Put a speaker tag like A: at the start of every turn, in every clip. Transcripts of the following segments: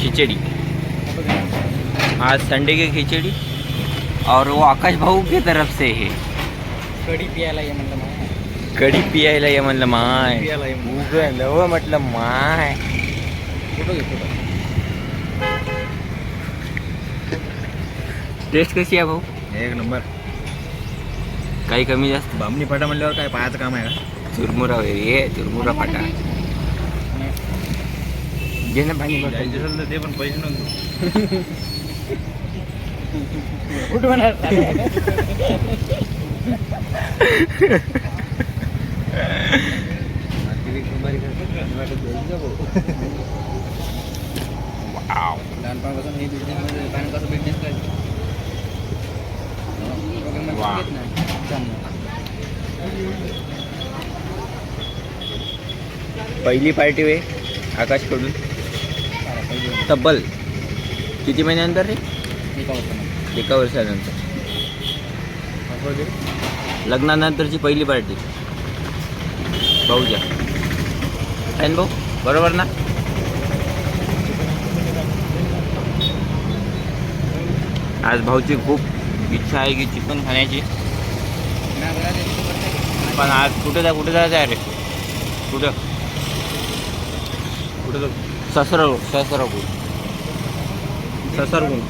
A: खिचड़ी. आज संडे की खिचड़ी. और वो आकाश भाऊ की तरफ से है.
B: कढी पियाला ये म्हणलं मला
A: कढी पियायला ये म्हणलं माय
B: पियाला
A: म्हटलं माय टेस्ट कशी आहे भाऊ?
B: एक नंबर.
A: काही कमी जास्त?
B: बामणी फाटा म्हणल्यावर काय पाहायचं काम आहे का?
A: चुरमुरा ये चुरमुरा फाटा. घे ना पाणी
B: ते पण पैसे. लहानपणापासून हे कसं बिझनेस करायचं
A: वा. पहिली पार्टी वे आकाशकडून तब्बल. किती महिन्यानंतर रे? एका वर्षानंतर. लग्नानंतरची पहिली पार्टी. भाऊच्या आहे ना भाऊ बरोबर ना? आज भाऊची खूप इच्छा आहे की चिकन खाण्याची. पण आज कुठे जा कुठे जायचं आहे रे? कुठं? कुठं जाऊ ससर ससरगुण ससरगुण.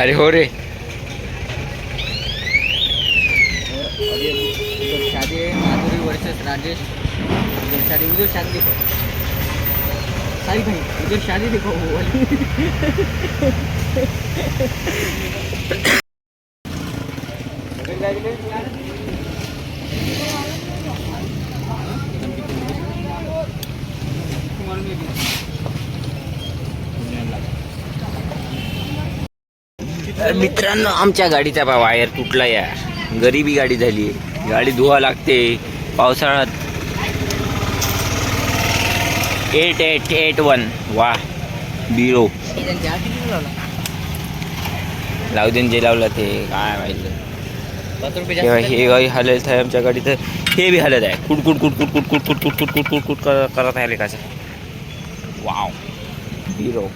A: अरे हो रे.
B: शादी माधुरी वर्सेस राजेश उधर शादी उधर शादी देखो सारी भाई उधर शादी देखो. वाली
A: मित्रांनो आमच्या गाडीचा बा वायर तुटला या. गरीबी गाडी झाली. गाडी धुवा लागते. पावसाळ्यात एट एट एट वन वा. बिरो लावू देन जे लावलं ते. काय माहिती.
B: जास्त
A: हे हालत आहे आमच्या गाडीचं हे बी हालत आहे कुडकुड कुडकुड कुडकुड कुडकुड कुडकुड कुडकुड कर- करत आहे लेखाचं वाव हिरो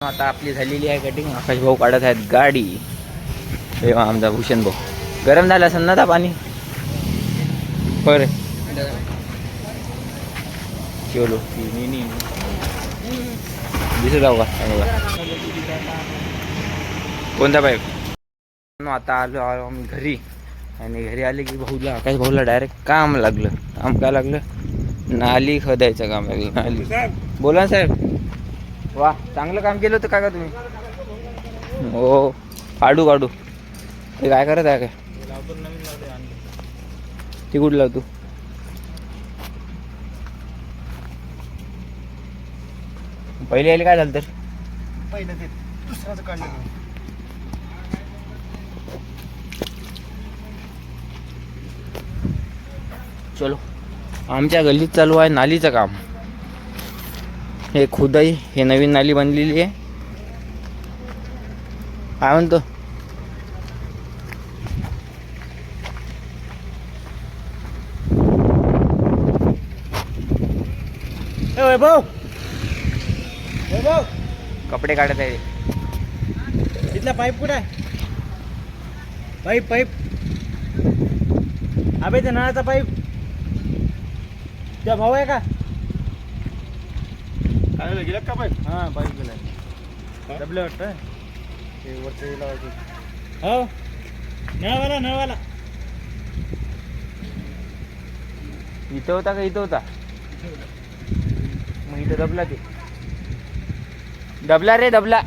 A: आता आपली झालेली आहे कटिंग आकाश भाऊ काढत आहेत गाडी तेव्हा आमचा भूषण भाऊ गरम झालं असेल ना पाणी बरं चलो दिसत जाऊ का कोणता पाईप आता आलो आलो आम्ही घरी. आणि घरी आले की भाऊला आकाश भाऊला डायरेक्ट काम लागलं. काम काय लागलं? नाली खोदायचं काम लागलं. नाली. बोला ना साहेब. वा चांगलं काम केलं होतं का का तुम्ही? हो काढू काढू. ते काय करत आहे काय ती कुठं लावतो? पहिले यायला काय झालं तर?
B: पहिलं ते दुसऱ्याचं काढलं
A: चलो. आमच्या गल्लीत चालू आहे नालीचं काम. हे खुदाई हे नवीन नाली बनलेली आहे. काय म्हणतो?
B: वैभव! वैभव!
A: कपडे काढत आहे.
B: तिथला पाईप कुठं आहे? Pipe pipe. अबे ते नळाचा पाईप. त्या भाऊ आहे का? काय गेला का पाईप हां पाईप गेला डबले वाटतं ते वरचं लावायचं. हो. नळवाला नळवाला.
A: इथं होता का इथं होता? मग इथं दबला ते दबला रे दबला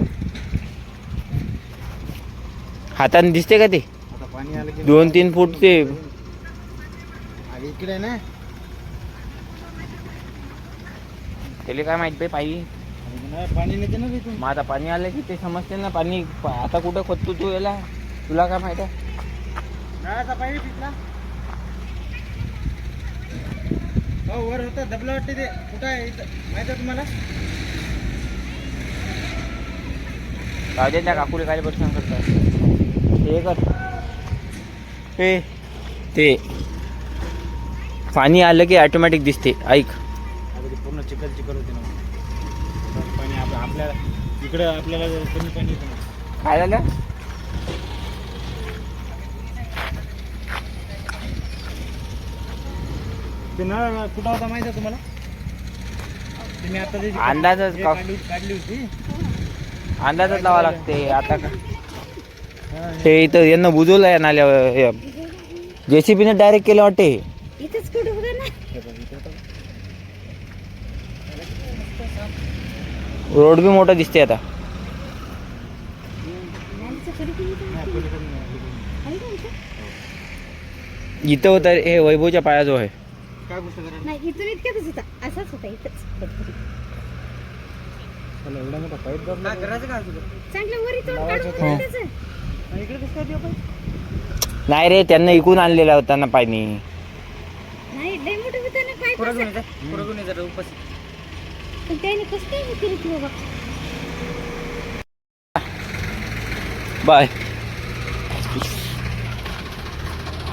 A: हाताने दिसते का ते?
B: आता पाणी आलं की
A: दोन तीन फूट ते
B: आणि इकडे ना?
A: त्याला काय माहीत बाई पाहिजे
B: नाही, पाणी नेते ना तिथून.
A: मग आता पाणी आलं की ते समजते ना पाणी प- आता कुठं खोदतो तू याला? तुला काय माहीत आहे?
B: नळाचा हो वर होतं दबलं वाटते ते. कुठं आहे इथं? माहिती आहे तुम्हाला?
A: दे त्या काकुले काय परेशान करतात हे कर. हे ते. पाणी आलं की ऑटोमॅटिक दिसते ऐक.
C: ते चिखल चिखल होते ना. पाणी आपल्या आपल्याला इकडं आपल्याला कमी पाणी येतं ना.
A: काय झालं?
C: ते नळ कुठं होता माहिती आहे तुम्हाला? ते मी आता
A: अंदाजच का-
C: काढली काढली होती.
A: अंदाजच लावा लागते आता का?
C: हा, हे-
A: ते इथं यांना बुजवलं आहे नाल्या जेसीबीने डायरेक्ट केलं वाटते
D: इथंच कुठं होतं ना
C: हे बघ, इथं होतं.
A: रोड बी मोठा दिसते आता.
D: इथं
C: हा,
D: होती?
A: हे वैभवच्या पायाजवळ आहे.
C: काय गोष्ट करायला?
D: नाही इथून इतक्यातच होता असाच होता इथंच?
A: नाही रे त्यांना इकून आणलेला होता ना पाणी.
D: पण त्याने कसं काय केलं की बाबा?
A: बाय.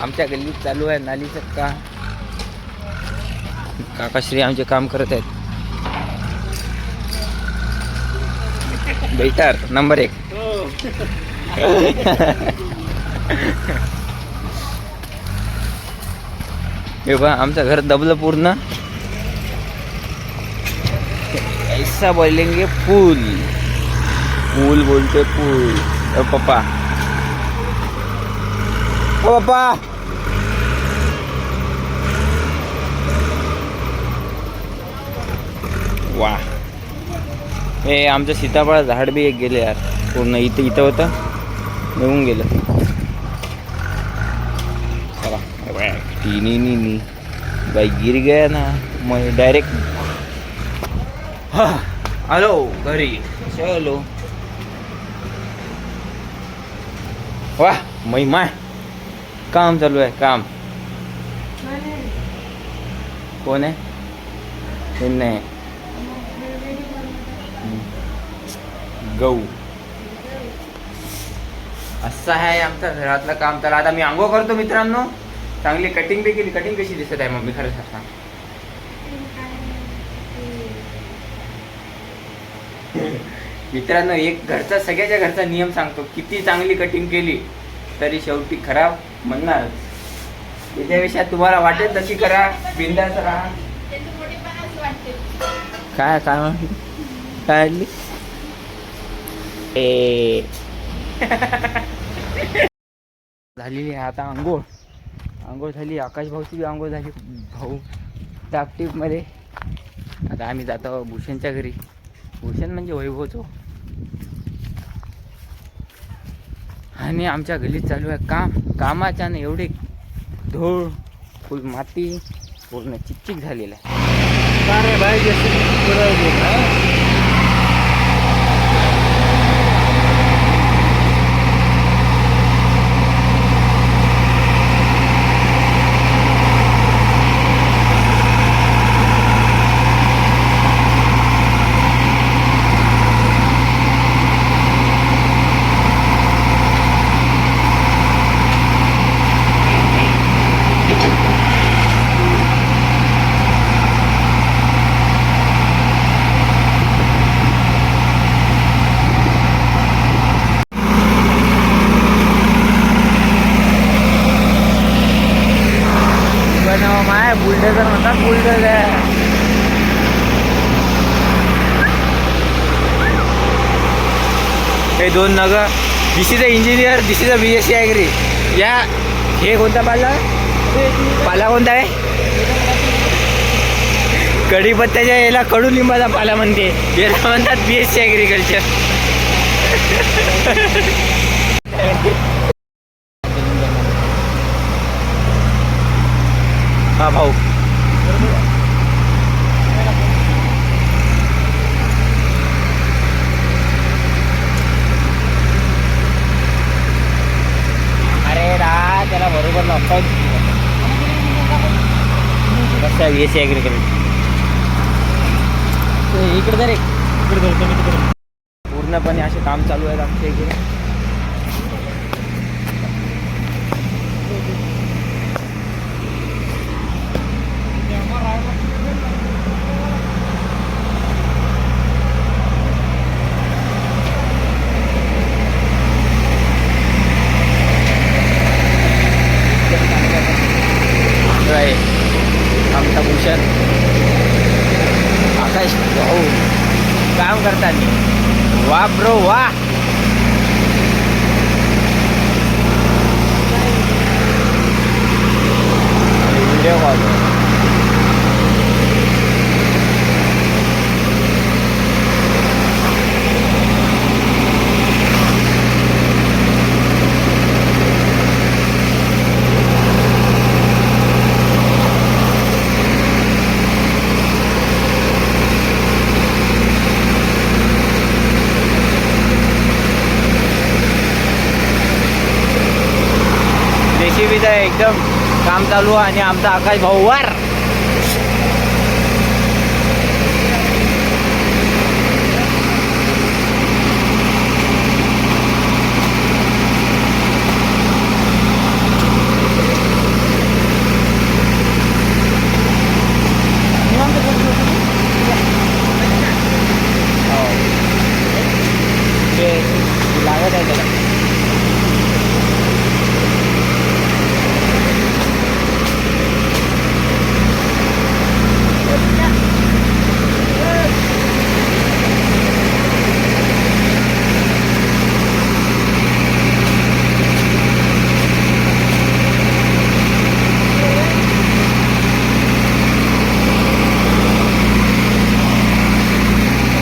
A: आमच्या गल्लीत चालू आहे नालीचं का काकाश्री आमचे काम करत आहेत. बेटर नंबर एक. हे बा आमचं घर दबलं पूर्ण. ऐसा बोलेंगे फूल फूल बोलते फूल ओ पप्पा. ओ पप्पा. वा. हे आमचं सीताफळ झाड बी एक गेले यार. पूर्ण इथं इथं होतं. निघून गेलं. नी नी नी बाई गिर गया ना. मग डायरेक्ट हॅलो घरी. चलो वा महिमा काम चालू आहे काम. कोण आहे? नाही गहू. असं आहे आमचं घरातलं काम. तर आता मी आंघोळ करतो मित्रांनो. चांगली कटिंग बी केली. कटिंग कशी दिसत आहे मम्मी? खरं सांग. मित्रांनो एक घरचा सगळ्याच्या घरचा नियम सांगतो. किती चांगली कटिंग केली तरी शेवटी खराब म्हणणार. त्याच्यापेक्षा तुम्हाला वाटेल तशी करा बिंदास राहा. काय काय म्हण- काय ए. झालेली आहे आता आंघोळ. आंघोळ झाली आकाश भाऊची बी आंघोळ झाली. भाऊ टापटीपमध्ये आता आम्ही जातो भूषणच्या घरी. भूषण म्हणजे वैभवचो. आणि आमच्या गलीत चालू आहे काम. कामाच्या एवढे धूळ फुल माती पूर्ण चिकचिक झालेलं आहे
C: अरे बाई, जास्त पुढं गेलं, हा?
A: माय बुलडोजर म्हणतात बुलडोजर हे दोन नगर this is a engineer this is a B S C agri या हे कोणता पाला? पाला कोणता आहे? कढीपत्त्याच्या याला कडुलिंबाचा पाला म्हणते. याला म्हणतात बी एस सी ॲग्रिकल्चर हा भाऊ अरे रा त्याला बरोबर लॉकडाऊन कसं बी एस सी ॲग्रिकल्चर इकडे जर
C: इकडे
A: पूर्णपणे असे काम चालू आहेत आमच्या इकडे आमचा भूषण आकाश भाऊ काम करताना वा ब्रो वा व्हिडिओ कॉल जेसीबीचं एकदम. काम चालू आहे आणि आमचा आकाश भाऊ वर हो. ते लागत आहे त्याला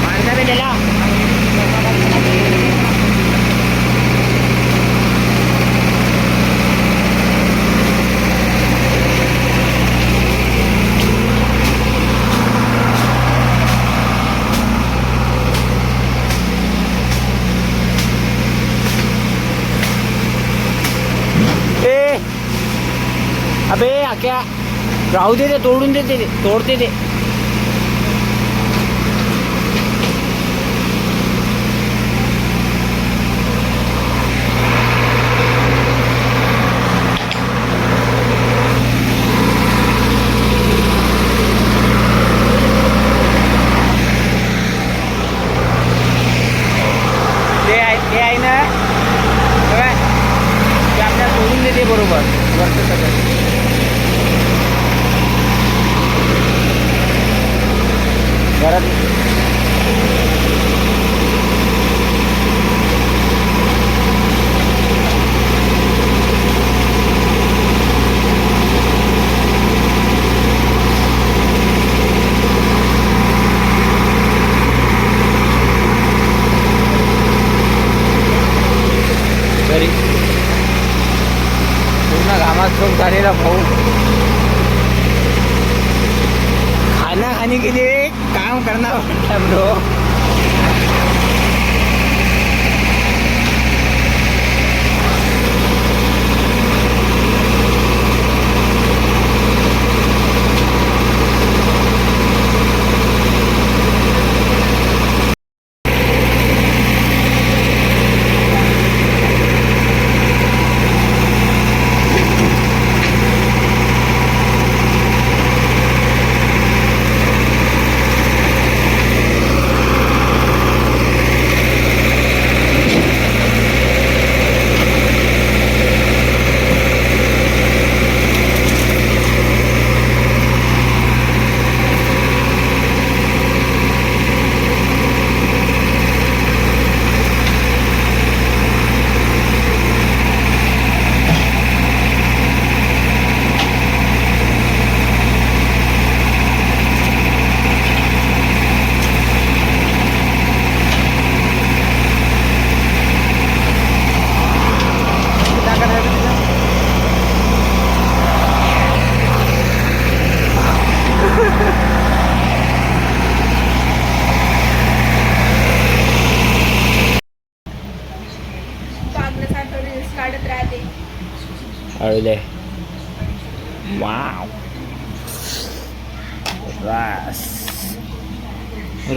A: माणसा भेटेला ए अबे आक्या राहू दे ते तोडून देते ते तोडते ते.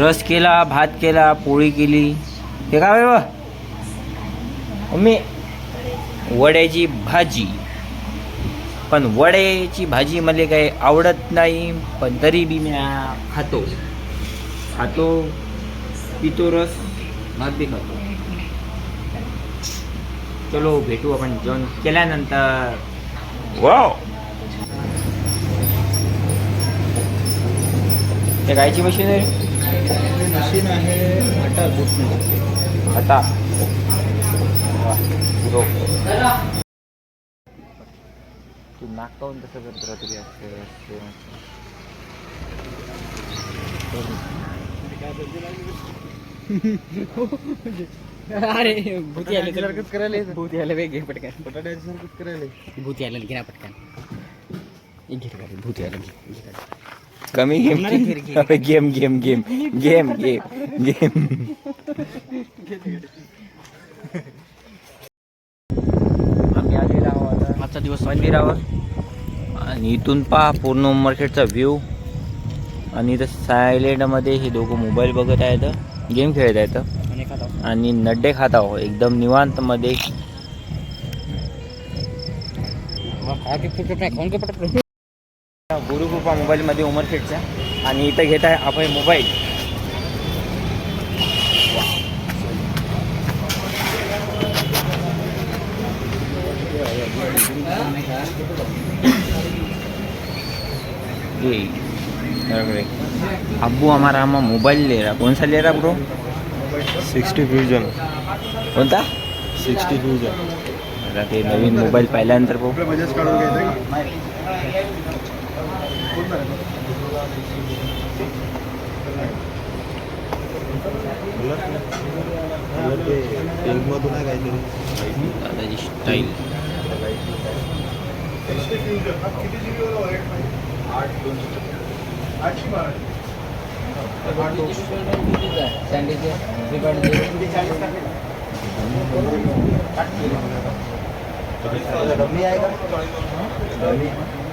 A: रस केला भात केला पोळी केली. हे काय व मम्मी वड्याची भाजी. पण वड्याची भाजी मला काही आवडत नाही पण तरी बी मी खातो. खातो पितो रस भात बी खातो. चलो भेटू आपण जेवण केल्यानंतर. वाव! ते गायची मशीन आहे.
C: मशीन आहे आटा बुट
A: bro. तू नाक काऊन तसं करत राहतो रे असं, असं,
B: अरे भूती आले तर करायला भूती आले वेग घे पटकन
C: बटाट्यासारखंच करायला
B: भूती आलं घे ना पटकन. एक घे भूती आलं घे.
A: कमी game game game game game game game आम्ही आलेलो आहोत
B: आजचा दिवस
A: मंदिरावर आणि इथून पहा पूर्ण उमरखेडचा व्ह्यू आणि इथं सायलेंटमध्ये हे दोघं मोबाईल बघत आहेत गेम खेळत आहेत
B: आणि खाता
A: आणि नड्डे खात आहो एकदम निवांतमध्ये
B: खा के फुट नाही खाऊन के पटकन
A: गुरुकृपा मोबाईलमध्ये उमरखेडच्या आणि इथं घेत आहे आपण मोबाईल. अब्बू हमारा हमा मोबाईल ले रहा. कौन सा ले रहा ब्रो?
C: Sixty fusion.
A: कोणता?
C: Sixty fusion.
A: आता ते नवीन मोबाईल पाहिल्यानंतर भाऊ
C: बजाज काढून घ्यायचं मधून आहे काहीतरी
A: दादाची स्टाईल
C: डमी आहे का?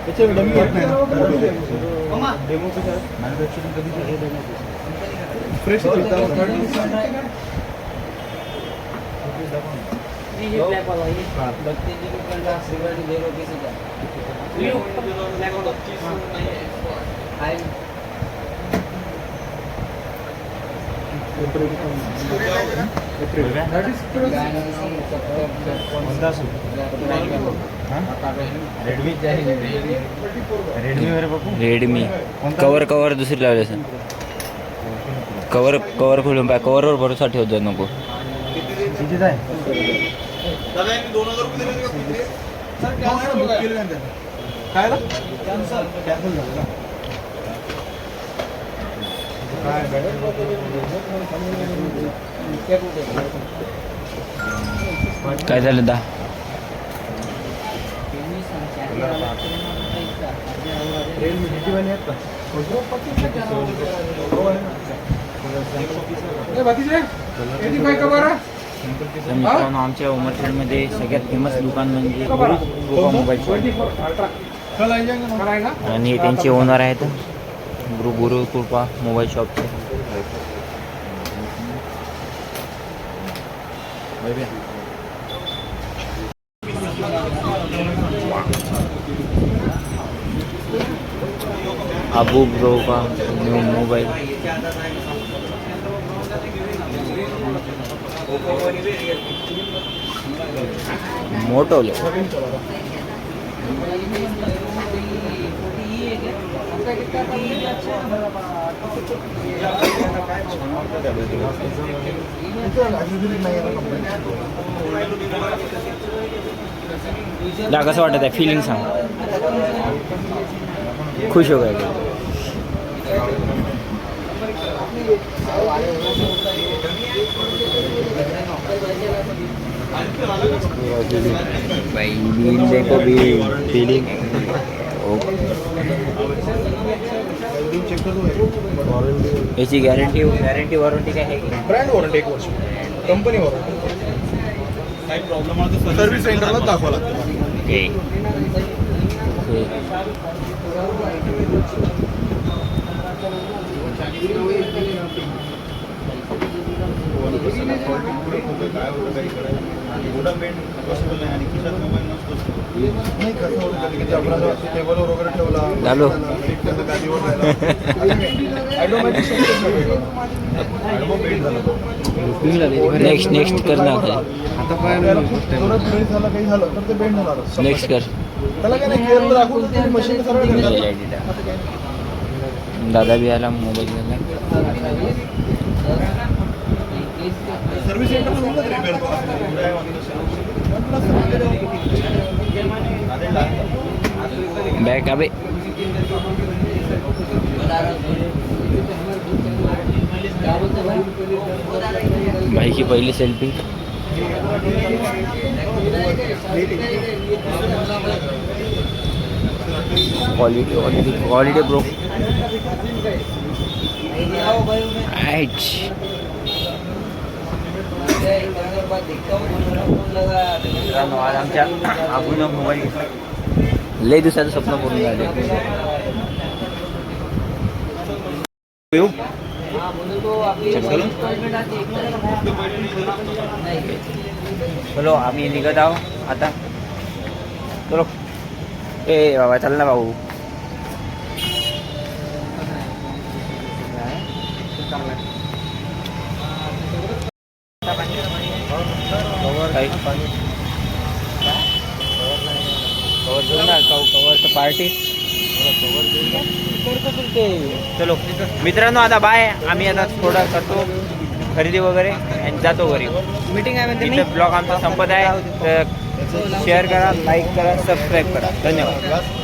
C: त्याचे डमी येत नाही डेमो कसं मॅन्युफॅक्चरिंग कधी फ्रेश रेडमी रेडमी वगैरे
A: रेडमी. कवर कवर दुसरी लावले सर कवर कवर खोलून पाय कवरवर भरोसा ठेवत जाऊ नको
C: काय कॅन्सल झालं ना?
A: काय झालं दा? मित्रांनो आमच्या उमरखेडमध्ये सगळ्यात फेमस दुकान म्हणजे मोबाईल आणि त्यांचे ओनर आहेत. गुरु गुरुकृपा मोबाईल शॉपचे अबू ब्रो का न्यू मोबाईल मोटोलो दा कसं वाटत आहे फिलिंग सांग खुश हो गए भाई बिल देखो बिल फीलिंग याची गॅरंटी गॅरंटी वॉरंटी काय आहे? की
C: ब्रँड वॉरंटी एक वर्ष. कंपनी वॉरंटी काही प्रॉब्लेम आला तर सर्व्हिस सेंटरला दाखवा लागतं.
A: ओके ओके
C: काय होतं काही करायचं
A: झालो.
C: झालं.
A: नेक्स्ट नेक्स्ट कर ना
C: आता काय थोडं बेंड झालं काही झालं तर ते बेंड होणार.
A: नेक्स्ट कर. दादा बी आला मोबाईल बॅक
C: सर्व्हिस
A: अबे भाई की पहिली selfie quality quality quality bro आज आमच्या आबून मोबाईल घेतला लय दिवसाचं स्वप्न पूर्ण झाले येऊ. चलो आम्ही निघत आहो आता. चलो. ए बाबा चल ना भाऊ काही कवर घेऊन ना कवरचं पार्टी. चलो. मित्रांनो आता बाय. आम्ही आता थोडं करतो खरेदी वगैरे आणि जातो घरी.
B: मीटिंग आहे
A: ब्लॉग आमचा संपत आहे. तर शेअर करा लाईक करा सबस्क्राईब करा. धन्यवाद.